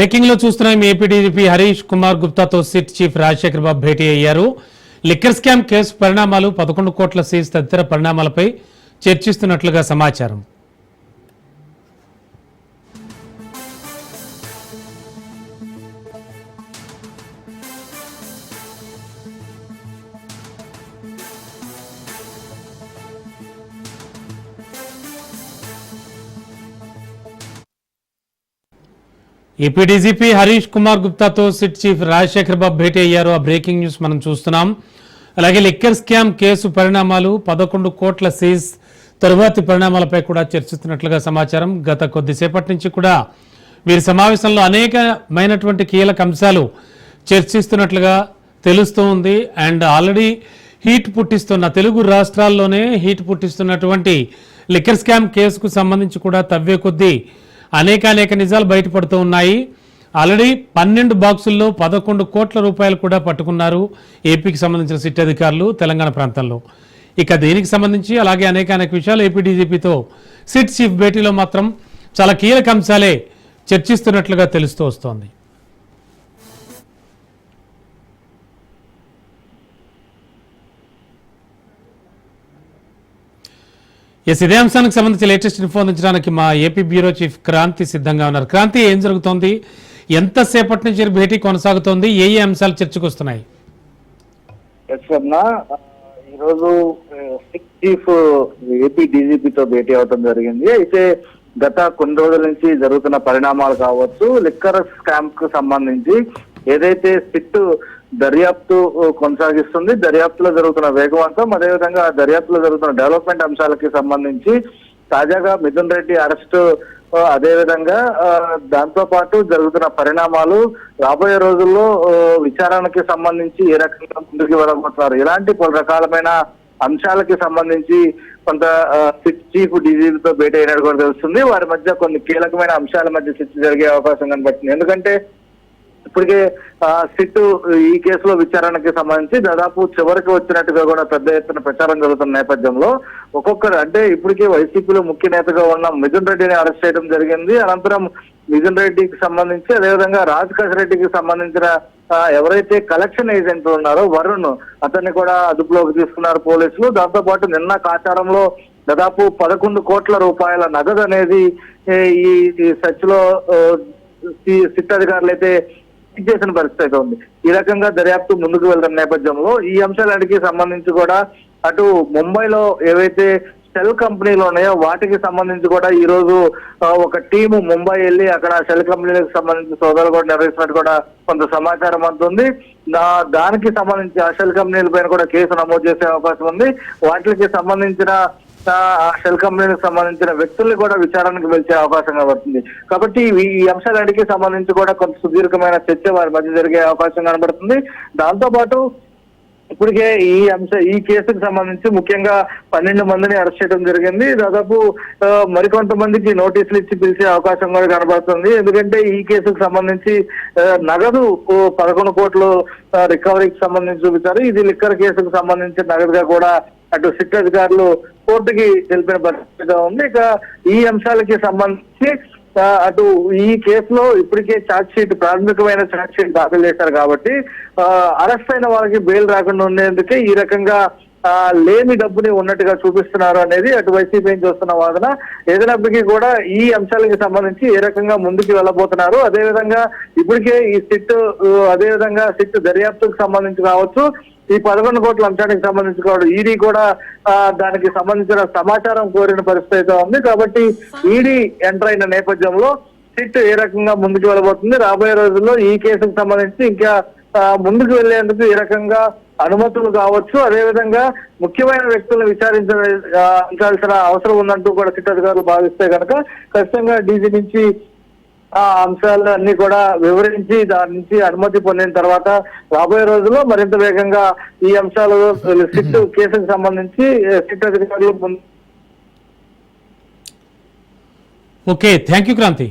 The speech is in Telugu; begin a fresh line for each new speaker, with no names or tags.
బ్రేకింగ్లో చూస్తున్నాం ఏపీడీజీపీ హరీష్ కుమార్ గుప్తాతో సిట్ చీఫ్ రాజశేఖర్ బాబు భేటీ అయ్యారు. లిక్కర్ స్కామ్ కేసు పరిణామాలు పదకొండు కోట్ల సీజ్ తదితర పరిణామాలపై చర్చిస్తున్నట్లుగా సమాచారం. ఏపీ డీజీపీ హరీష్ కుమార్ గుప్తాతో సిట్ చీఫ్ రాజశేఖర్ బాబు భేటీ అయ్యారు. ఆ బ్రేకింగ్ న్యూస్ మనం చూస్తున్నాం. అలాగే లిక్కర్ స్కామ్ కేసు పరిణామాలు పదకొండు కోట్ల సీజ్ తరువాతి పరిణామాలపై కూడా చర్చిస్తున్నట్లుగా సమాచారం. గత కొద్దిసేపటి నుంచి కూడా వీరి సమావేశంలో అనేకమైనటువంటి కీలక అంశాలు చర్చిస్తున్నట్లుగా తెలుస్తూ ఉంది. అండ్ ఆల్రెడీ హీట్ పుట్టిస్తున్న తెలుగు రాష్ట్రాల్లోనే హీట్ పుట్టిస్తున్నటువంటి లిక్కర్ స్కామ్ కేసుకు సంబంధించి కూడా తవ్వే కొద్దీ అనేకానేక అనేక నిజాలు బయటపడుతూ ఉన్నాయి. ఆల్రెడీ పన్నెండు బాక్సుల్లో పదకొండు కోట్ల రూపాయలు కూడా పట్టుకున్నారు ఏపీకి సంబంధించిన సిట్ అధికారులు తెలంగాణ ప్రాంతంలో. ఇక దీనికి సంబంధించి? అలాగే అనేక అనేక విషయాలు ఏపీ డీజీపీతో. సిట్ చీఫ్ భేటీలో మాత్రం చాలా కీలక అంశాలే చర్చిస్తున్నట్లుగా తెలుస్తూ వస్తోంది. ఎస్ ఇదే అంశానికి సంబంధించి లేటెస్ట్ ఇన్ఫో అందించడానికి మా ఏపీ బ్యూరో చీఫ్ క్రాంతి సిద్ధంగా ఉన్నారు. క్రాంతి ఏం జరుగుతోంది? ఎంతసేపటి నుంచి భేటీ కొనసాగుతోంది? ఏ ఏ అంశాలు చర్చకు వస్తున్నాయి?
ఈరోజు చీఫ్ ఏపీ డీజీపీతో భేటీ అవడం జరిగింది. అయితే గత కొన్ని రోజుల నుంచి జరుగుతున్న పరిణామాలు కావచ్చు లిక్కర్ స్కామ్కు సంబంధించి ఏదైతే సిట్ దర్యాప్తు కొనసాగిస్తుంది. దర్యాప్తులో జరుగుతున్న వేగవంతం అదేవిధంగా ఆ దర్యాప్తులో జరుగుతున్న డెవలప్మెంట్ అంశాలకి సంబంధించి తాజాగా మిథున్ రెడ్డి అరెస్ట్ అదేవిధంగా దాంతో పాటు జరుగుతున్న పరిణామాలు రాబోయే రోజుల్లో విచారణకి సంబంధించి ఏ రకంగా ముందుకు వెళ్ళబోతున్నారు? ఇలాంటి పలు రకాలమైన అంశాలకి సంబంధించి కొంత సిట్ చీఫ్ డీజీలతో భేటీ అయినట్టు కూడా తెలుస్తుంది. వారి మధ్య కొన్ని కీలకమైన అంశాల మధ్య చర్చ జరిగే అవకాశం కనబడుతుంది. ఎందుకంటే ఇప్పటికే సిట్ ఈ కేసులో విచారణకి సంబంధించి దాదాపు చివరికి వచ్చినట్టుగా కూడా పెద్ద ఎత్తున ప్రచారం జరుగుతున్న నేపథ్యంలో ఒక్కొక్కరు అంటే ఇప్పటికే వైసీపీలో ముఖ్య నేతగా ఉన్న మిథున్ రెడ్డిని అరెస్ట్ చేయడం జరిగింది. అనంతరం మిథున్ రెడ్డికి సంబంధించి అదేవిధంగా రాజకాష్ రెడ్డికి సంబంధించిన ఎవరైతే కలెక్షన్ ఏజెంట్ ఉన్నారో వరుణ్ అతన్ని కూడా అదుపులోకి తీసుకున్నారు పోలీసులు. దాంతో పాటు నిన్న కాచారంలో దాదాపు పదకొండు కోట్ల రూపాయల నగదు అనేది ఈ ఈ లో సి- సిట్ అధికారులు అయితే చేసిన పరిస్థితి అయితే ఉంది. ఈ రకంగా దర్యాప్తు ముందుకు వెళ్తున్న నేపథ్యంలో ఈ అంశాలకి సంబంధించి కూడా అటు ముంబైలో ఏవైతే సెల్ కంపెనీలు ఉన్నాయో వాటికి సంబంధించి కూడా ఈ రోజు ఒక టీము ముంబై వెళ్ళి అక్కడ సెల్ కంపెనీలకు సంబంధించి సోదాలు కూడా నిర్వహిస్తున్నట్టు కూడా కొంత సమాచారం అందుంది. దానికి సంబంధించి ఆ సెల్ కంపెనీల పైన కూడా కేసు నమోదు చేసే అవకాశం ఉంది. వాటికి సంబంధించిన షెల్ కంపెనీలకు సంబంధించిన వ్యక్తుల్ని కూడా విచారణకు పిలిచే అవకాశం కనబడుతుంది. కాబట్టి ఈ అంశాలన్నిటికీ సంబంధించి కూడా కొంత సుదీర్ఘమైన చర్చ వారి మధ్య జరిగే అవకాశం కనబడుతుంది. దాంతో పాటు ఇప్పటికే ఈ అంశ ఈ కేసుకు సంబంధించి ముఖ్యంగా పన్నెండు మందిని అరెస్ట్ చేయడం జరిగింది. దాదాపు మరికొంతమందికి నోటీసులు ఇచ్చి పిలిచే అవకాశం కూడా కనబడుతుంది. ఎందుకంటే ఈ కేసుకు సంబంధించి నగదు పదకొండు కోట్లు రికవరీకి సంబంధించి చూపించారు. ఇది లిక్కర్ కేసుకు సంబంధించి నగదుగా కూడా అటు సిట్ అధికారులు కోర్టుకి తెలిపిన పరిస్థితిగా ఉంది. ఇక ఈ అంశాలకి సంబంధించి అటు ఈ కేసులో ఇప్పటికే ఛార్జ్ షీట్ ప్రాథమికమైన ఛార్జ్ షీట్ దాఖలు చేశారు కాబట్టి అరెస్ట్ అయిన వాళ్ళకి బెయిల్ రాకుండా ఉండేందుకే ఈ రకంగా లేని డబ్బుని ఉన్నట్టుగా చూపిస్తున్నారు అనేది అటు వైసీపీ నుంచి వాదన. ఏదైనప్పటికీ కూడా ఈ అంశాలకి సంబంధించి ఏ రకంగా ముందుకు వెళ్ళబోతున్నారు. అదేవిధంగా ఇప్పటికే ఈ సిట్ అదే అదేవిధంగా సిట్ దర్యాప్తుకు సంబంధించి కావచ్చు ఈ పదకొండు కోట్ల అంశానికి సంబంధించి కూడా ఈడీ కూడా దానికి సంబంధించిన సమాచారం కోరిన పరిస్థితి ఉంది. కాబట్టి ఈడీ ఎంటర్ అయిన నేపథ్యంలో సిట్ ఏ రకంగా ముందుకు వెళ్ళబోతుంది. రాబోయే రోజుల్లో ఈ కేసుకు సంబంధించి ఇంకా ముందుకు వెళ్ళేందుకు ఏ రకంగా అనుమతులు కావచ్చు. అదేవిధంగా ముఖ్యమైన వ్యక్తులను విచారించాల్సిన అవసరం ఉందంటూ కూడా సిట్ అధికారులు భావిస్తే కనుక ఖచ్చితంగా డీజీ నుంచి ఆ అంశాలన్నీ కూడా వివరించి దాని నుంచి అనుమతి పొందిన తర్వాత రాబోయే రోజుల్లో మరింత వేగంగా ఈ అంశాలు సిట్ కేసుకు సంబంధించి సిట్ అధికారులు
ఓకే థ్యాంక్ యూ క్రాంతి.